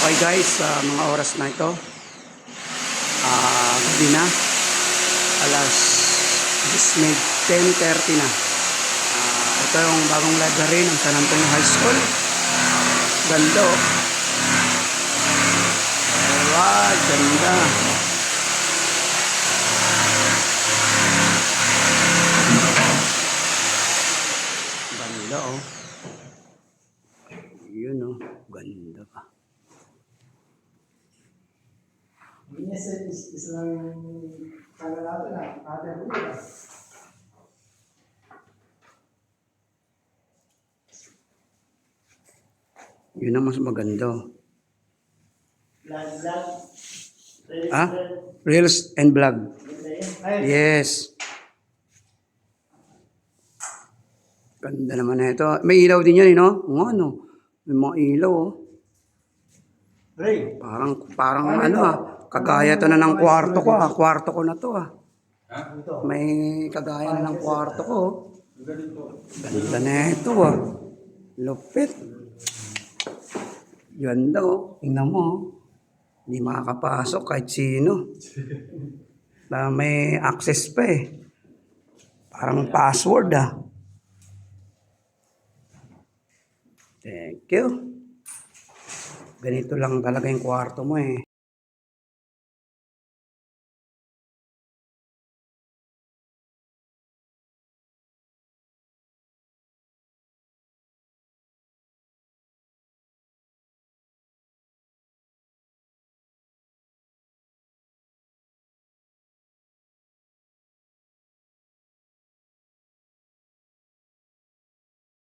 Okay guys, sa mga oras na ito, ah gabi na, alas 10.30 na. Ah, ito yung bagong library ng San Antonio High School. Ganda oh. Alright, ganda. Ganda oh. Yun oh, ganda pa. Guinness is isang kagalato na, ate ko yun. Yun ang mas maganda. Vlog, vlog. Reels, Ah? Reels and vlog. Yes. Ganda naman na ito. May ilaw din yan, eh, no? Ang ano? May mga ilaw, oh. Ray. Parang, parang ano, ah. Kagaya to na ng kwarto ko, ah. Kwarto ko na to, ah. May kagaya na ng kwarto ko. Ganda na ito, ah. Lupit. Ganda, oh. Tingnan mo, oh. Hindi makakapasok kahit sino. Na may access pa, eh. Parang password, ah. Thank you. Ganito lang talaga yung kwarto mo, eh.